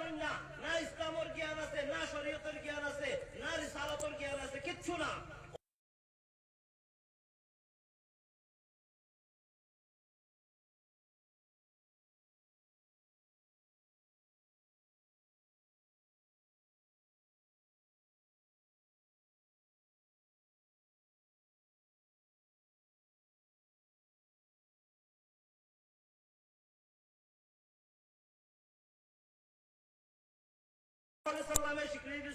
জানেন না না ইসলামের জ্ঞান আছে, না শরীয়তের জ্ঞান আছে, না রিসালাতের জ্ঞান আছে, কিচ্ছু না। সাল্লামের স্বীকৃতি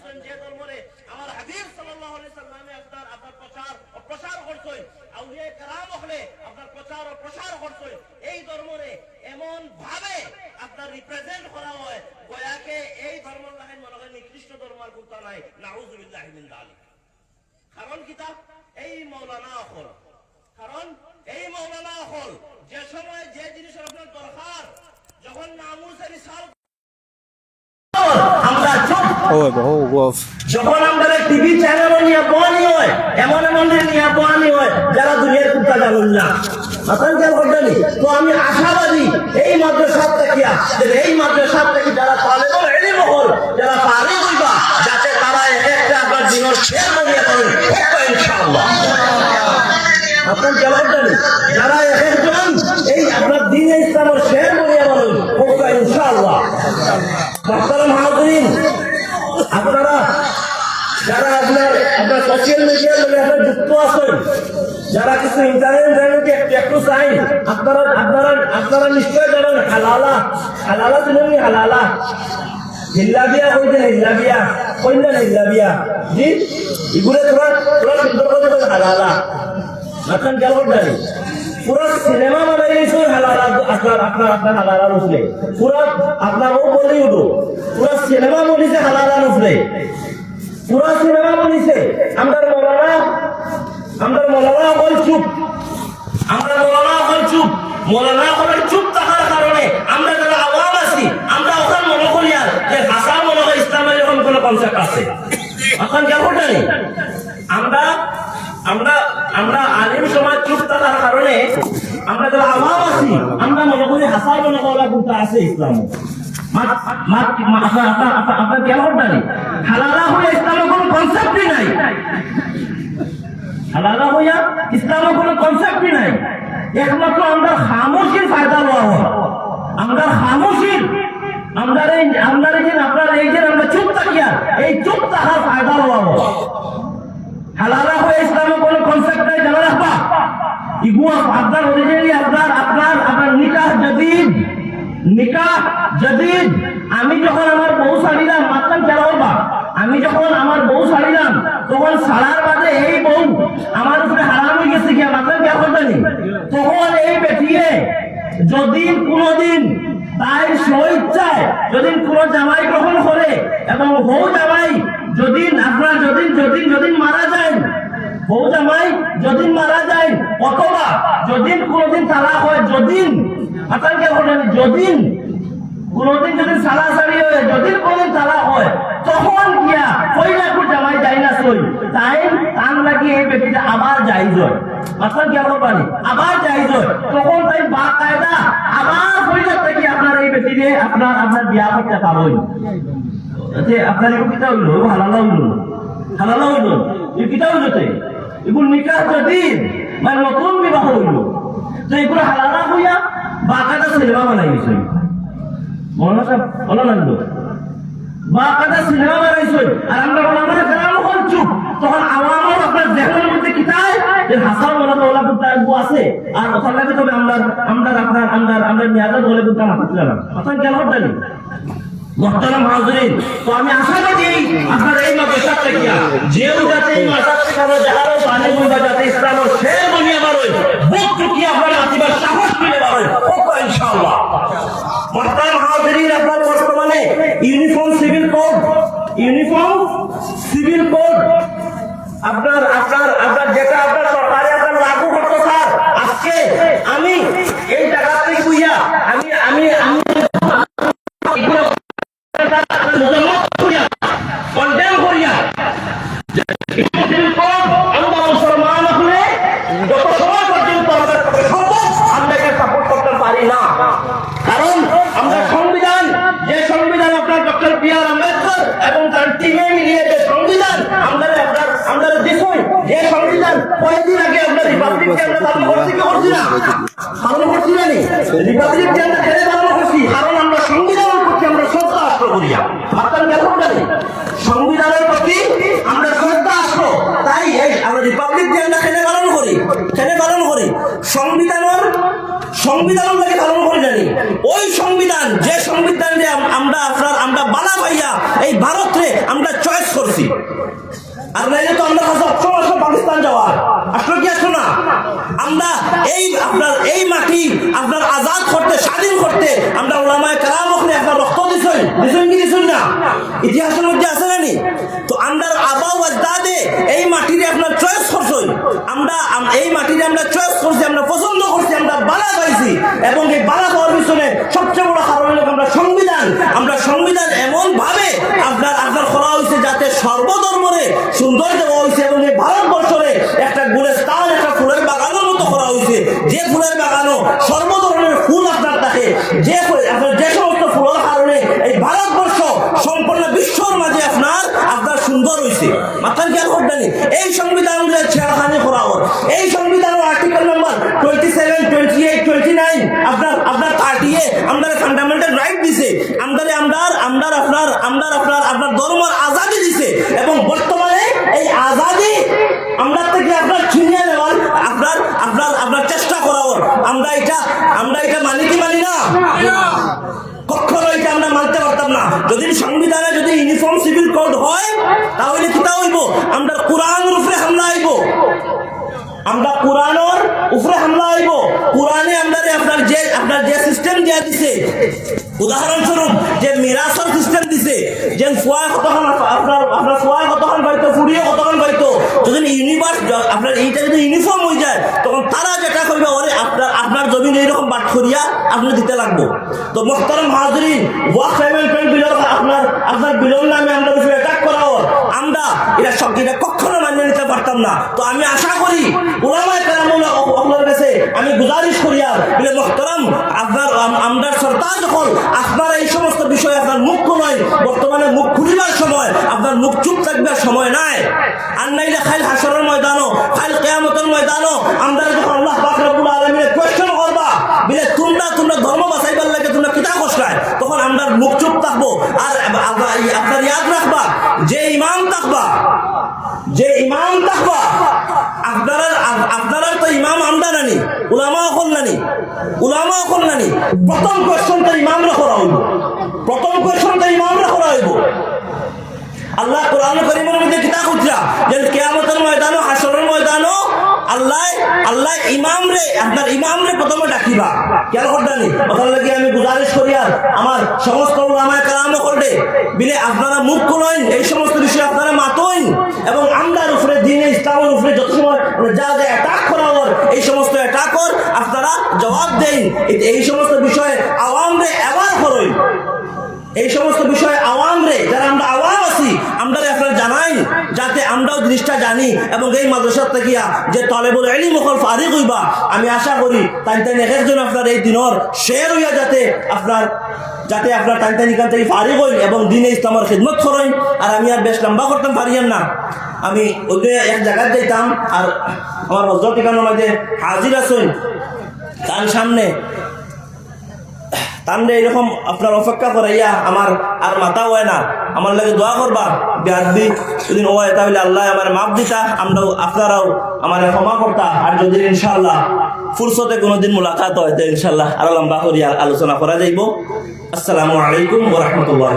এই ধর্মরে এমন ভাবে আপনার রিপ্রেজেন্ট করা হয় গয়াকে এই ধর্ম নিকৃষ্ট ধর্ম আর গুরুত্ব নাই। নাউজুবিল্লাহ মিন কারণ কিতাব এই মৌলানা হল কারণ এই মৌলানা হল যে সময় যে জিনিসের আপনার দরকার, যখন নামুসের রিসাল wolf. যখন আমাদের টিভি চ্যানেলও নিয়ে বোয়ানি হয়, এমন এমন নিয়ে হয়, যারা দুনিয়ার কুত্তা তো আমি আশাবাদী, এই মাদ্রাসার থেকে এই মাদ্রাসার থেকে যারা তালেবল এলি মহল যারা পারি হইবা যাতে তারা একটা আপনার জীবন শেয়ার করিয়া করেন ইনশাআল্লাহ। আপনার খেয়াল করবেন যারা একজন এই আপনার দিন ইসলামের শেয়ার করিয়া বলেন ইনশাআল্লাহ। মোহতারাম হাজরিন আপনারা যারা আপনার আপনার সোশ্যাল মিডিয়ার যুক্ত আছেন, যারা কিছু ইন্টারনেট একটু চাই, আপনারা আপনারা আপনারা নিশ্চয় জানেন হালালা হালালা নি হালালা? হিল্লাবিয়া কইতেন হিল্লাবিয়া। কইলেন হিল্লাবিয়া? জি? এগুলো তোরা তোরা সুন্দর করে হালালা। মাথান কেন জানি পুরো সিনেমা বানাই হালালা আপনার আপনার আপনার হালালা উঠলে পুরো আপনার ও বলিউড পুরো সিনেমা বলিছে হালালা উঠলে পুরো সিনেমা বলিছে আমরা মৌলানা আমরা মৌলানা বল চুপ। আমরা মৌলানা বল চুপ। মৌলানা বলের চুপ থাকার কারণে আমরা যারা আওয়াম আছি, আমরা ওখানে মনে করি আর যে ভাষা মনে হয় ইসলামের এরকম কোনো কনসেপ্ট আছে। এখন কেমন জানি আমরা আমরা আমরা আলিম সমাজ চুপ থাকার কারণে আমরা যারা আওয়াম আছি, আমরা মনে করি হাসার মনে করা গুরুত্ব আছে ইসলাম। আপনার কেমন জানি? হালালা হয়ে ইসলামের কোনো কনসেপ্টই নাই। হালালা হইয়া ইসলামের কোনো কনসেপ্টই নাই। একমাত্র আমরা খামোশির ফায়দা লওয়া হয় আমরা খামোশির আমরা এই আমরা এই আপনার এই যে, আমরা চুপ থাকিয়া, এই চুপ থাকার ফায়দা লওয়া হয় হালালা হয়ে ইসলামের কোনো কনসেপ্ট নাই, জানা রাখবা। ইগু আপনার অরিজিনালি আপনার আপনার আপনার নিকাহ জদিদ নিকাহ জদিদ, আমি যখন আমার বউ সারিলাম মাত্রাম খেলা হবা আমি যখন আমার বউ সারিলাম তখন সারার বাদে এই বউ আমার উপরে হারাম হয়ে গেছে কি মাত্রাম খেয়াল করতেনি তখন এই বেটিয়ে যদি কোনোদিন তাই স্বইচ্ছায় যদি কোন জামাই গ্রহণ করে এবং বউ জামাই যদি আপনার যদি যদি যদি মারা যায়, বউ জামাই যদি মারা যায়, অথবা যদি কোনোদিন তালাক হয়, যদি আপনার কে বলেন যদি কোনোদিন যদি সালাসারি হয় যদি কোনোদিন তালাক হয়, তখন গিয়া ওই লাখু জামাই যাই না সই, তাই টান লাগি এই ব্যক্তিটা আবার যাই যায় মাথার কি আমরা পারি আবার যাই যায় তখন তাই বা কায়দা আবার ওই লাখ থেকে আপনার এই ব্যক্তিকে আপনার আপনার বিয়া করতে পারবেন। যে আপনার এগুলো কিতা হইল? হালালা হইল। হালালা হইল। এই কিতা হইলতে এগুলো নিকাহ যদি মানে নতুন বিবাহ হইল। তো এগুলো হালালা হইয়া বাকাটা সিনেমা বানাই মনে হচ্ছে ভালো লাগল বাকাটা সিনেমা বানাইছে। আর আমরা বলা কেন হল চুপ। তখন আমার আপনার দেখার মধ্যে কিতায় যে হাসান ওলা ওলা কুত্তা একবু আছে। আর ওখান লাগে তবে আমরা আমরা আপনার আমরা আমরা বলে কুত্তা মাথা না তখন কেন মহতারাম হাজরিন, তো আমি আশা করি আপনার এই মাদ্রাসা আপনারা বর্তমানে uniform, civil code, uniform, civil code আপনার আপনার না। কারণ আমরা সংবিধান, যে সংবিধান আপনার ডক্টর বি আর আম্বেদকর এবং তার টিমে মিলিয়ে যে সংবিধান, আমরা আপনার আমরা দেখুন যে সংবিধান কয়েকদিন আগে আমরা রিপাবলিককে আমরা চালু করছি না? চালু করছি আমরা ছেড়ে চালু করছি। কারণ আমরা সংবিধান প্রতি আমরা শ্রদ্ধা আশ্রয় করিয়া আপনারা দেখুন সংবিধানের প্রতি আমরা শ্রদ্ধা আশ্রয়। তাই আমরা রিপাবলিক ডে আমরা ছেলে পালন করি? ছেলে পালন করি? সংবিধানের সংবিধান লাগে পালন করে জানি। ওই সংবিধান, যে সংবিধান যে আমরা আপনার আমরা বালা ভাইয়া এই ভারতরে আমরা চয়েস করছি। আর নাইলে তো আমরা কাছে অপশন পাকিস্তান যাওয়ার। আসলে কি আসলো না? আমরা এই আপনার এই মাটি আপনার আজাদ করতে, স্বাধীন করতে আমরা ওলামায় কালাম ওখানে আপনার রক্ত দিছই দিছই কি দিছই না? ইতিহাসের মধ্যে আছে না নি? তো আমরা আবা ওয়াজদাদে এই মাটিরে আপনার চয়েস করছই আমরা এই মাটিরে আমরা চয়েস করছি আমরা আমরা এবং এই বাধা পাওয়ার পিছনে সবচেয়ে বড় কারণ হলো আমরা সংবিধান। আমরা সংবিধান এমন ভাবে আপনার আপনার করা হয়েছে যাতে সর্বধর্মরে সুন্দর দেওয়া হয়েছে এবং এই ভারতবর্ষরে একটা গুণস্থান একটা ফুলের বাগানের মতো করা হয়েছে। যে ফুলের বাগানো সর্বধর্মের ফুল আপনার থাকে, যে আমরা এটা আমরা এটা মানি কি মানি না? কখনো এটা আমরা মানতে পারতাম না। যদি সংবিধানে যদি ইউনিফর্ম সিভিল কোড হয়, তাহলে কিতা হইব? আমরা কোরআন রূপে হামলা আইব আমরা কোরআনের উপরে হামলা আইব কোরআনে আমরা আপনার যে আপনার যে সিস্টেম দিয়া দিছে। উদাহরণস্বরূপ, যে মিরাসর সিস্টেম দিছে, যে ফুয়ায় কতক্ষণ আপনার আপনার ফুয়ায় কতক্ষণ পাইতো ফুড়িয়ে কতক্ষণ পাইতো যদি ইউনিভার্স আপনার এইটা যদি ইউনিফর্ম হয়ে যায়, তখন তারা যেটা করবে ওরে আপনার আপনার জমিন এইরকম বাট করিয়া আপনি দিতে লাগবো। তো মোহতারাম হাজরিন, ওয়াক পেমেন্ট বিল আপনার আপনার বিলন নামে আমরা বিষয়ে অ্যাটাক করা ওর আমরা এটা কখনো মানিয়ে নিতে পারতাম না। তো আমি আশা করি ওলামায় কালামুল আপনার কাছে আমি গুজারিশ করি আর। বলে মোহতারাম আপনার আমরা সরকার যখন আপনার এই সমস্ত বিষয়ে আপনার মুখ নয় বর্তমানে মুখ খুলিবার সময়, আপনার মুখ চুপ থাকবার সময় নাই। আর নাইলে খাইল হাসরের ময়দানও, খাইল কেয়ামতের ময়দানও আমরা যখন আল্লাহ আমরা মুখ চুপ থাকব, আর আপনার ইয়াদ রাখবা, যে ইমাম থাকবা, যে ইমাম থাকবা, আপনারা আপ- আপনারা তো ইমাম আমদানানি উলামা অকল নানি উলামা অকল নানি, প্রথম কোয়েশ্চন তো ইমামরা করা হইব প্রথম কোয়েশ্চন তো ইমামরা করা হইব আল্লাহ কোরআন করিমের মধ্যে কিতা খুঁজরা যে কেয়ামতের ময়দানও হাসরের ময়দানও আল্লাহ আল্লাহ ইমাম রে আপনার প্রথমে ডাকিবা। কেন ওখান লাগি আমি গুজারিশ আমার সমস্ত করবে বিলে আপনারা মুখ এই সমস্ত বিষয়ে আপনারা মাতইন। এবং আমরার উপরে দিনে ইসলামের উপরে যত সময় যা যা অ্যাটাক করা হর এই সমস্ত অ্যাটাকর আপনারা জবাব দেন এই- সমস্ত বিষয়ে আওয়াম রে এবার করইন এই সমস্ত বিষয়ে আওয়াম রে যারা আমরা আওয়াম আছি আমরা আপনারা জানাই, যাতে আমরাও জিনিসটা জানি এবং এই মাদ্রাসার থাকিয়া যে তলেবুল এলি মুখল ফারিক হইবা, আমি আশা করি তাই তাই এক একজন আপনার এই দিনর শের হইয়া যাতে আপনার যাতে আপনার টাইম টাইম এখান থেকে ফারিক হইন এবং দিনে ইসলামের খিদমত করেন। আর আমি আর বেশ লম্বা করতাম পারিয়ান না। আমি ওদের এক জায়গায় যাইতাম আর আমার হজরত ঠিকানোর মাঝে হাজির আসুন তার সামনে তান্ডে এরকম আপনার অপেক্ষা করাইয়া আমার আর মাথা হয় না। আমার লাগে দোয়া করবা। বিয়াদি যদি হয় তাহলে আল্লাহ আমার মাপ দিতা, আমরাও আপনারাও আমার ক্ষমা করতা। আর যদি ইনশাআল্লাহ ফুরসতে কোনোদিন মোলাকাত হয় তো ইনশাআল্লাহ আরও লম্বা করিয়া আলোচনা করা যাইব। আসসালামু আলাইকুম ওরহমতুল্লাহ